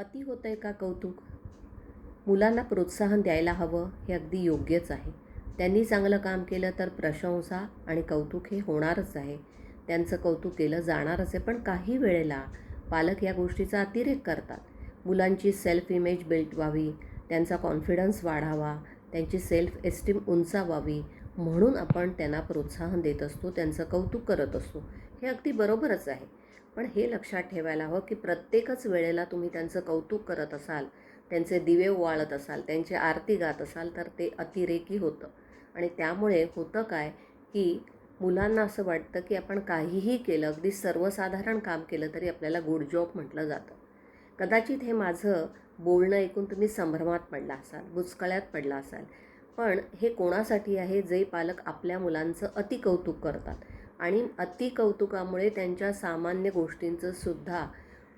अति होतं आहे का कौतुक? मुलांना प्रोत्साहन द्यायला हवं हे अगदी योग्यच आहे. त्यांनी चांगलं काम केलं तर प्रशंसा आणि कौतुक हे होणारच आहे. त्यांचं कौतुक केलं जाणारच आहे पण काही वेळेला पालक या गोष्टीचा अतिरेक करतात. मुलांची सेल्फ इमेज बिल्ट व्हावी त्यांचा कॉन्फिडन्स वाढावा त्यांची सेल्फ एस्टीम उंचावावी म्हणून आपण त्यांना प्रोत्साहन देत असतो त्यांचं कौतुक करत असतो. हे अगदी बरोबरच आहे. पण हे लक्षात ठेवायला हवं की प्रत्येकच वेळेला तुम्ही त्यांचं कौतुक करत असाल त्यांचे दिवे ओवाळत असाल त्यांची आरती गात असाल तर ते अतिरेकी होतं. आणि त्यामुळे होतं काय की मुलांना असं वाटतं की आपण काहीही केलं अगदी सर्वसाधारण काम केलं तरी आपल्याला गुड जॉब म्हटलं जातं. कदाचित हे माझं बोलणं ऐकून तुम्ही संभ्रमात पडला असाल बुचकळ्यात पडला असाल. पण हे कोणासाठी आहे जे पालक आपल्या मुलांचं अतिकौतुक करतात. आणि अतिकौतुकामुळे त्यांच्या सामान्य गोष्टींचं सुद्धा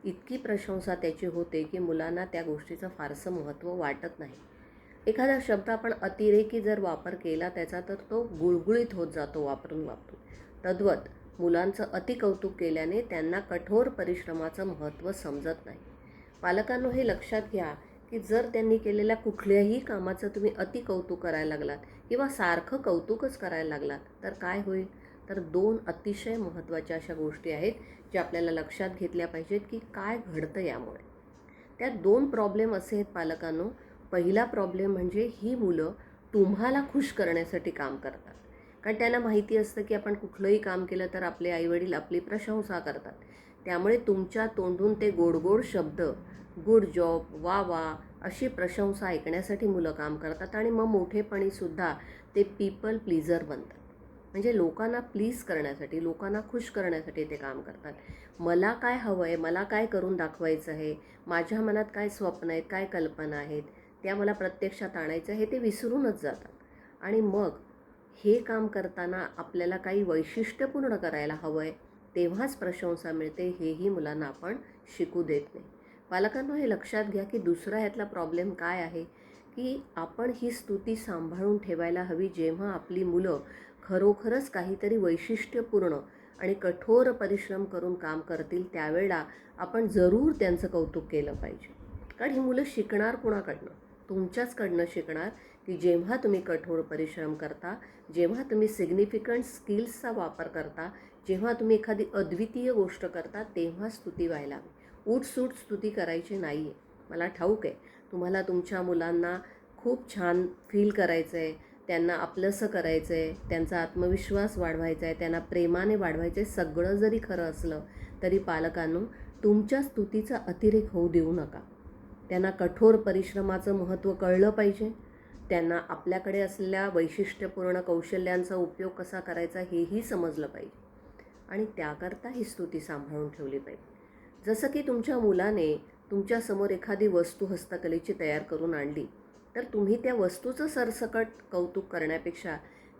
इतकी प्रशंसा त्याची होते की मुलांना त्या गोष्टीचं फारसं महत्त्व वाटत नाही. एखादा शब्द आपण अतिरेकी जर वापर केला त्याचा तर तो गुळगुळीत होत जातो वापरून वापरून. तद्वत मुलांचं अतिकौतुक केल्याने त्यांना कठोर परिश्रमाचं महत्त्व समजत नाही. पालकांनो हे लक्षात घ्या की जर त्यांनी केलेल्या कुठल्याही कामाचं तुम्ही अतिकौतुक करायला लागलात किंवा सारखं कौतुकच करायला लागलात तर काय होईल? तर दोन अतिशय महत्त्वाच्या अशा गोष्टी आहेत ज्या आपल्याला लक्षात घेतल्या पाहिजेत की काय घडतं यामुळे. त्यात दोन प्रॉब्लेम असे आहेत पालकांनो. पहिला प्रॉब्लेम म्हणजे ही मुलं तुम्हाला खुश करण्यासाठी काम करतात. कारण त्यांना माहिती असतं की आपण कुठलंही काम केलं तर आपले आईवडील आपली प्रशंसा करतात. त्यामुळे तुमच्या तोंडून ते गोड गोड शब्द गुड जॉब वा वा अशी प्रशंसा ऐकण्यासाठी मुलं काम करतात आणि मग मोठेपणीसुद्धा ते पीपल प्लीजर बनतात. म्हणजे लोकांना प्लीज करण्यासाठी लोकांना खुश करण्यासाठी ते काम करतात. मला काय हवं आहे मला काय करून दाखवायचं आहे? माझ्या मनात काय स्वप्न आहेत? काय कल्पना आहेत? त्या मला प्रत्यक्षात आणायचं आहे ते विसरूनच जातात. आणि मग हे काम करताना आपल्याला काही वैशिष्ट्यपूर्ण करायला हवं आहे तेव्हाच प्रशंसा मिळते हेही मुलांना आपण शिकू देत नाही. पालकांना हे लक्षात घ्या की दुसरा ह्यातला प्रॉब्लेम काय आहे? की आपण ही स्तुती सांभाळून ठेवायला हवी जेव्हा आपली मुलं खरोखरच काहीतरी वैशिष्ट्यपूर्ण आणि कठोर परिश्रम करून काम करतील त्यावेळेला आपण जरूर त्यांचं कौतुक केलं पाहिजे. कारण ही मुलं शिकणार कुणाकडनं? तुमच्याचकडनं शिकणार की जेव्हा तुम्ही कठोर परिश्रम करता जेव्हा तुम्ही सिग्निफिकंट स्किल्सचा वापर करता जेव्हा तुम्ही एखादी अद्वितीय गोष्ट करता तेव्हा स्तुती व्हायला हवी. उठसूट स्तुती करायची नाही आहे मला ठाऊक आहे. तुम्हाला तुमच्या मुलांना खूप छान फील करायचं आहे त्यांना आपलंसं करायचं आहे त्यांचा आत्मविश्वास वाढवायचा आहे त्यांना प्रेमाने वाढवायचं आहे सगळं जरी खरं असलं तरी पालकांनो तुमच्या स्तुतीचा अतिरेक होऊ देऊ नका. त्यांना कठोर परिश्रमाचं महत्त्व कळलं पाहिजे. त्यांना आपल्याकडे असलेल्या वैशिष्ट्यपूर्ण कौशल्यांचा उपयोग कसा करायचा हेही समजलं पाहिजे. आणि त्याकरता ही स्तुती सांभाळून ठेवली पाहिजे. जसं की तुमच्या मुलाने तुमच्यासमोर एखादी वस्तू हस्तकलेची तयार करून आणली तर तुम्ही त्या वस्तूचं सरसकट कौतुक करण्यापेक्षा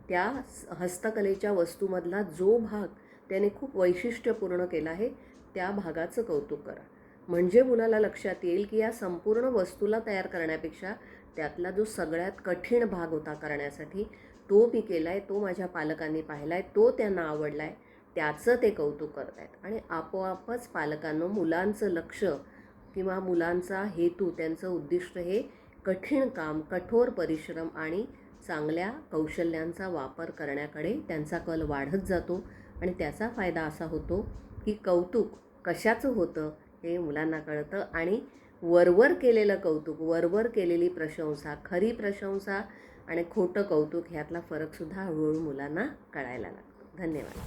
त्या हस्तकलेच्या वस्तूमधला जो भाग त्याने खूप वैशिष्ट्यपूर्ण केला आहे त्या भागाचं कौतुक करा. म्हणजे मुलाला लक्षात येईल की या संपूर्ण वस्तूला तयार करण्यापेक्षा त्यातला जो सगळ्यात कठीण भाग होता करण्यासाठी तो मी केला आहे तो माझ्या पालकांनी पाहिला आहे तो त्यांना आवडला आहे त्याचं ते कौतुक करत आहेत आणि आपोआपच पालकांनो मुलांचं लक्ष किंवा मुलांचा हेतू त्यांचं उद्दिष्ट हे कठीण काम कठोर परिश्रम आणि चांगल्या कौशल्यांचा वापर करण्याकडे त्यांचा कल वाढत जातो. आणि त्याचा फायदा असा होतो की कौतुक कशाचं होतं हे मुलांना कळतं. आणि वरवर केलेलं कौतुक वरवर केलेली प्रशंसा खरी प्रशंसा आणि खोटं कौतुक ह्यातला फरकसुद्धा हळूहळू मुलांना कळायला लागतो. धन्यवाद.